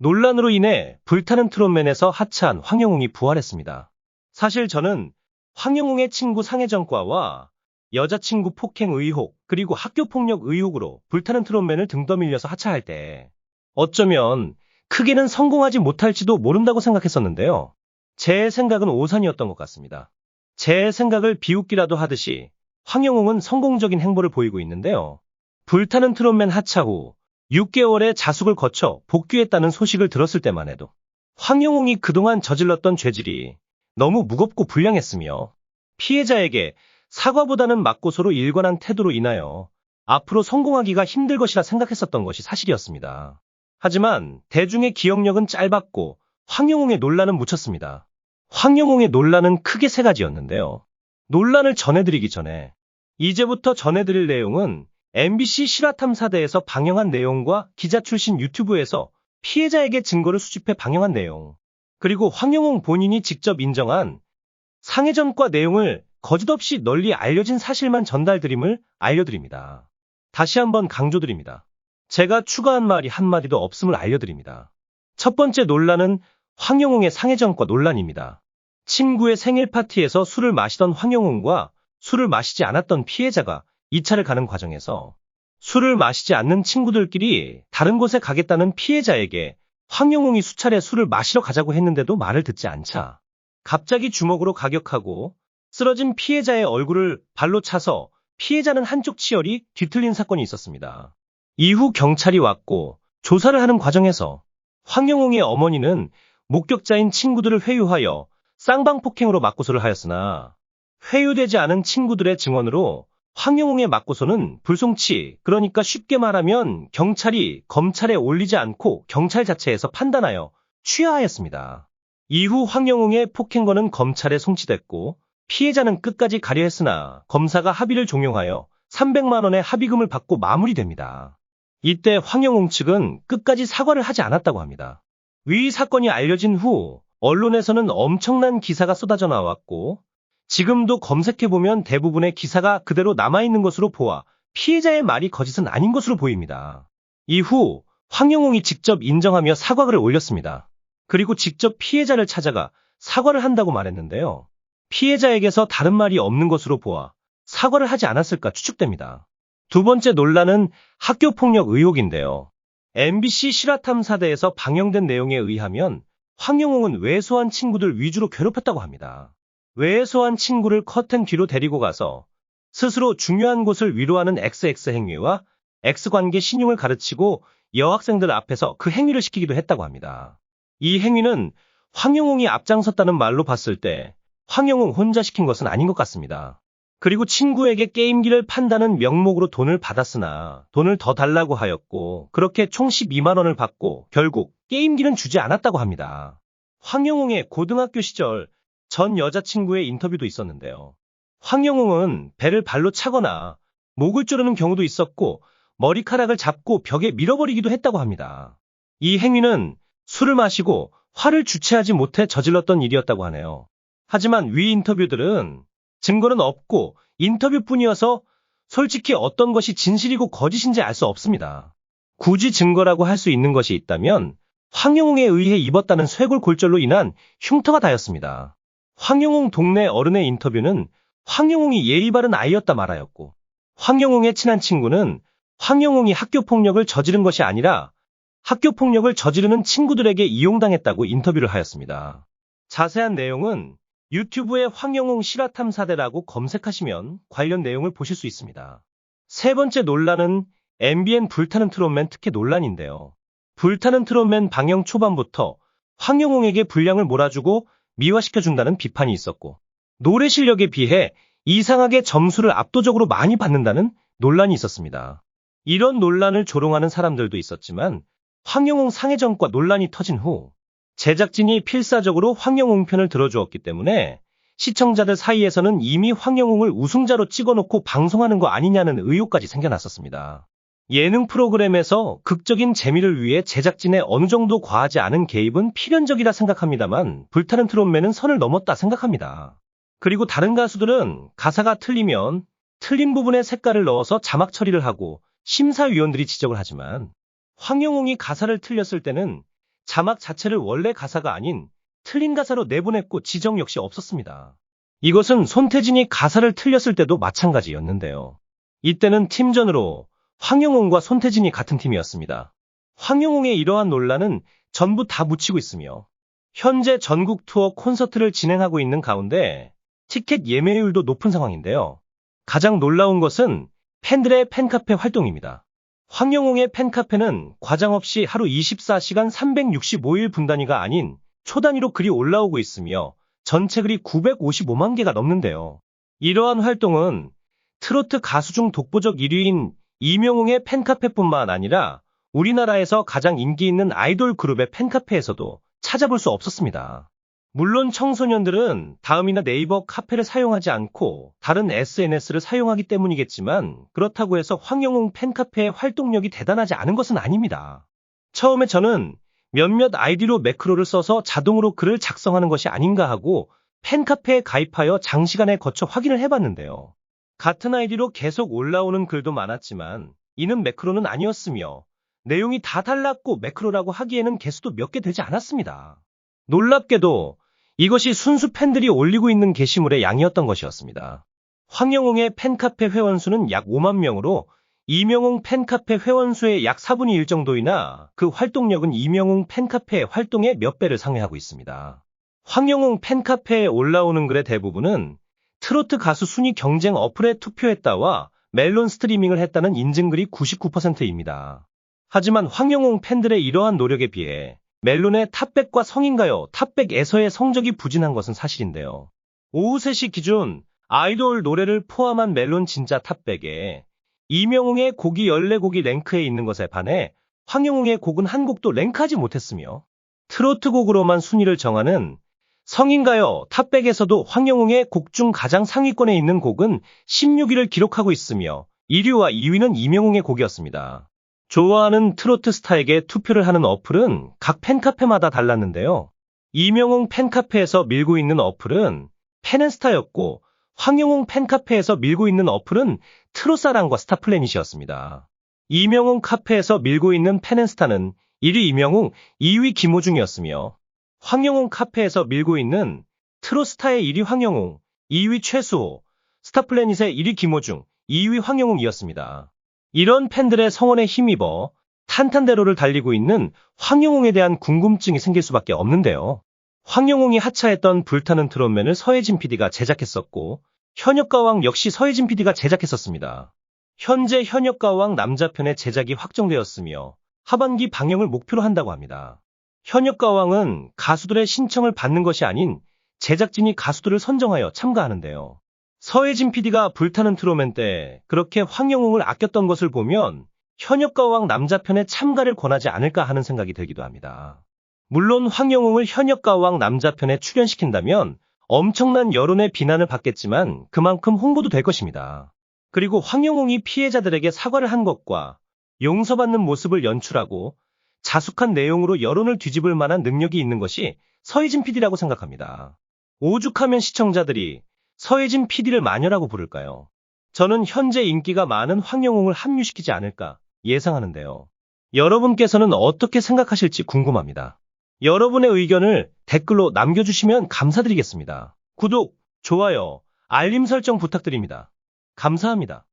논란으로 인해 불타는 트롯맨에서 하차한 황영웅이 부활했습니다. 사실 저는 황영웅의 친구 상해전과와 여자친구 폭행 의혹 그리고 학교폭력 의혹으로 불타는 트롯맨을 등 떠밀려서 하차할 때 어쩌면 크게는 성공하지 못할지도 모른다고 생각했었는데요. 제 생각은 오산이었던 것 같습니다. 제 생각을 비웃기라도 하듯이 황영웅은 성공적인 행보를 보이고 있는데요. 불타는 트롯맨 하차 후 6개월의 자숙을 거쳐 복귀했다는 소식을 들었을 때만 해도 황영웅이 그동안 저질렀던 죄질이 너무 무겁고 불량했으며 피해자에게 사과보다는 맞고소로 일관한 태도로 인하여 앞으로 성공하기가 힘들 것이라 생각했었던 것이 사실이었습니다. 하지만 대중의 기억력은 짧았고 황영웅의 논란은 묻혔습니다. 황영웅의 논란은 크게 세 가지였는데요. 논란을 전해드리기 전에 이제부터 전해드릴 내용은 MBC 실화탐사대에서 방영한 내용과 기자 출신 유튜브에서 피해자에게 증거를 수집해 방영한 내용, 그리고 황영웅 본인이 직접 인정한 상해전과 내용을 거짓없이 널리 알려진 사실만 전달드림을 알려드립니다. 다시 한번 강조드립니다. 제가 추가한 말이 한마디도 없음을 알려드립니다. 첫 번째 논란은 황영웅의 상해전과 논란입니다. 친구의 생일 파티에서 술을 마시던 황영웅과 술을 마시지 않았던 피해자가 2차를 가는 과정에서 술을 마시지 않는 친구들끼리 다른 곳에 가겠다는 피해자에게 황영웅이 수차례 술을 마시러 가자고 했는데도 말을 듣지 않자 갑자기 주먹으로 가격하고 쓰러진 피해자의 얼굴을 발로 차서 피해자는 한쪽 치열이 뒤틀린 사건이 있었습니다. 이후 경찰이 왔고 조사를 하는 과정에서 황영웅의 어머니는 목격자인 친구들을 회유하여 쌍방폭행으로 맞고소를 하였으나 회유되지 않은 친구들의 증언으로 황영웅의 맞고소는 불송치, 그러니까 쉽게 말하면 경찰이 검찰에 올리지 않고 경찰 자체에서 판단하여 취하하였습니다. 이후 황영웅의 폭행건은 검찰에 송치됐고 피해자는 끝까지 가려 했으나 검사가 합의를 종용하여 300만 원의 합의금을 받고 마무리됩니다. 이때 황영웅 측은 끝까지 사과를 하지 않았다고 합니다. 위 사건이 알려진 후 언론에서는 엄청난 기사가 쏟아져 나왔고 지금도 검색해보면 대부분의 기사가 그대로 남아있는 것으로 보아 피해자의 말이 거짓은 아닌 것으로 보입니다. 이후 황영웅이 직접 인정하며 사과글을 올렸습니다. 그리고 직접 피해자를 찾아가 사과를 한다고 말했는데요. 피해자에게서 다른 말이 없는 것으로 보아 사과를 하지 않았을까 추측됩니다. 두 번째 논란은 학교폭력 의혹인데요. MBC 실화탐사대에서 방영된 내용에 의하면 황영웅은 외소한 친구들 위주로 괴롭혔다고 합니다. 외소한 친구를 커튼 뒤로 데리고 가서 스스로 중요한 곳을 위로하는 XX 행위와 X관계 신용을 가르치고 여학생들 앞에서 그 행위를 시키기도 했다고 합니다. 이 행위는 황영웅이 앞장섰다는 말로 봤을 때 황영웅 혼자 시킨 것은 아닌 것 같습니다. 그리고 친구에게 게임기를 판다는 명목으로 돈을 받았으나 돈을 더 달라고 하였고 그렇게 총 12만 원을 받고 결국 게임기는 주지 않았다고 합니다. 황영웅의 고등학교 시절 전 여자친구의 인터뷰도 있었는데요. 황영웅은 배를 발로 차거나 목을 조르는 경우도 있었고 머리카락을 잡고 벽에 밀어버리기도 했다고 합니다. 이 행위는 술을 마시고 화를 주체하지 못해 저질렀던 일이었다고 하네요. 하지만 위 인터뷰들은 증거는 없고 인터뷰뿐이어서 솔직히 어떤 것이 진실이고 거짓인지 알 수 없습니다. 굳이 증거라고 할 수 있는 것이 있다면 황영웅에 의해 입었다는 쇄골 골절로 인한 흉터가 다였습니다. 황영웅 동네 어른의 인터뷰는 황영웅이 예의 바른 아이였다 말하였고 황영웅의 친한 친구는 황영웅이 학교폭력을 저지른 것이 아니라 학교폭력을 저지르는 친구들에게 이용당했다고 인터뷰를 하였습니다. 자세한 내용은 유튜브에 황영웅 실화탐사대라고 검색하시면 관련 내용을 보실 수 있습니다. 세 번째 논란은 MBN 불타는 트롯맨 특혜 논란인데요. 불타는 트롯맨 방영 초반부터 황영웅에게 분량을 몰아주고 미화시켜준다는 비판이 있었고 노래 실력에 비해 이상하게 점수를 압도적으로 많이 받는다는 논란이 있었습니다. 이런 논란을 조롱하는 사람들도 있었지만 황영웅 상해전과 논란이 터진 후 제작진이 필사적으로 황영웅 편을 들어주었기 때문에 시청자들 사이에서는 이미 황영웅을 우승자로 찍어놓고 방송하는 거 아니냐는 의혹까지 생겨났었습니다. 예능 프로그램에서 극적인 재미를 위해 제작진의 어느 정도 과하지 않은 개입은 필연적이라 생각합니다만 불타는 트롯맨은 선을 넘었다 생각합니다. 그리고 다른 가수들은 가사가 틀리면 틀린 부분에 색깔을 넣어서 자막 처리를 하고 심사위원들이 지적을 하지만 황영웅이 가사를 틀렸을 때는 자막 자체를 원래 가사가 아닌 틀린 가사로 내보냈고 지정 역시 없었습니다. 이것은 손태진이 가사를 틀렸을 때도 마찬가지였는데요. 이때는 팀전으로 황영웅과 손태진이 같은 팀이었습니다. 황영웅의 이러한 논란은 전부 다 묻히고 있으며 현재 전국 투어 콘서트를 진행하고 있는 가운데 티켓 예매율도 높은 상황인데요. 가장 놀라운 것은 팬들의 팬카페 활동입니다. 황영웅의 팬카페는 과장 없이 하루 24시간 365일 분단위가 아닌 초단위로 글이 올라오고 있으며 전체 글이 955만 개가 넘는데요. 이러한 활동은 트로트 가수 중 독보적 1위인 이명웅의 팬카페뿐만 아니라 우리나라에서 가장 인기 있는 아이돌 그룹의 팬카페에서도 찾아볼 수 없었습니다. 물론 청소년들은 다음이나 네이버 카페를 사용하지 않고 다른 SNS를 사용하기 때문이겠지만 그렇다고 해서 황영웅 팬카페의 활동력이 대단하지 않은 것은 아닙니다. 처음에 저는 몇몇 아이디로 매크로를 써서 자동으로 글을 작성하는 것이 아닌가 하고 팬카페에 가입하여 장시간에 거쳐 확인을 해봤는데요. 같은 아이디로 계속 올라오는 글도 많았지만 이는 매크로는 아니었으며 내용이 다 달랐고 매크로라고 하기에는 개수도 몇 개 되지 않았습니다. 놀랍게도 이것이 순수 팬들이 올리고 있는 게시물의 양이었던 것이었습니다. 황영웅의 팬카페 회원수는 약 5만 명으로 이명웅 팬카페 회원수의 약 4분의 1 정도이나 그 활동력은 이명웅 팬카페의 활동의 몇 배를 상회하고 있습니다. 황영웅 팬카페에 올라오는 글의 대부분은 트로트 가수 순위 경쟁 어플에 투표했다와 멜론 스트리밍을 했다는 인증글이 99%입니다. 하지만 황영웅 팬들의 이러한 노력에 비해 멜론의 탑백과 성인가요 탑백에서의 성적이 부진한 것은 사실인데요. 오후 3시 기준 아이돌 노래를 포함한 멜론 진짜 탑백에 이명웅의 곡이 14곡이 랭크해 있는 것에 반해 황영웅의 곡은 한 곡도 랭크하지 못했으며 트로트 곡으로만 순위를 정하는 성인가요 탑백에서도 황영웅의 곡 중 가장 상위권에 있는 곡은 16위를 기록하고 있으며 1위와 2위는 이명웅의 곡이었습니다. 좋아하는 트로트 스타에게 투표를 하는 어플은 각 팬카페마다 달랐는데요. 이명웅 팬카페에서 밀고 있는 어플은 팬앤스타였고 황영웅 팬카페에서 밀고 있는 어플은 트로사랑과 스타플래닛이었습니다. 이명웅 카페에서 밀고 있는 팬앤스타는 1위 이명웅, 2위 김호중이었으며 황영웅 카페에서 밀고 있는 트로스타의 1위 황영웅, 2위 최수호, 스타플래닛의 1위 김호중, 2위 황영웅이었습니다. 이런 팬들의 성원에 힘입어 탄탄대로를 달리고 있는 황영웅에 대한 궁금증이 생길 수밖에 없는데요. 황영웅이 하차했던 불타는 트롯맨을 서혜진 PD가 제작했었고 현역가왕 역시 서혜진 PD가 제작했었습니다. 현재 현역가왕 남자편의 제작이 확정되었으며 하반기 방영을 목표로 한다고 합니다. 현역가왕은 가수들의 신청을 받는 것이 아닌 제작진이 가수들을 선정하여 참가하는데요. 서혜진 PD가 불타는 트로맨 때 그렇게 황영웅을 아꼈던 것을 보면 현역가왕 남자편에 참가를 권하지 않을까 하는 생각이 들기도 합니다. 물론 황영웅을 현역가왕 남자편에 출연시킨다면 엄청난 여론의 비난을 받겠지만 그만큼 홍보도 될 것입니다. 그리고 황영웅이 피해자들에게 사과를 한 것과 용서받는 모습을 연출하고 자숙한 내용으로 여론을 뒤집을 만한 능력이 있는 것이 서혜진 PD라고 생각합니다. 오죽하면 시청자들이 서혜진 PD를 마녀라고 부를까요? 저는 현재 인기가 많은 황영웅을 합류시키지 않을까 예상하는데요. 여러분께서는 어떻게 생각하실지 궁금합니다. 여러분의 의견을 댓글로 남겨주시면 감사드리겠습니다. 구독, 좋아요, 알림 설정 부탁드립니다. 감사합니다.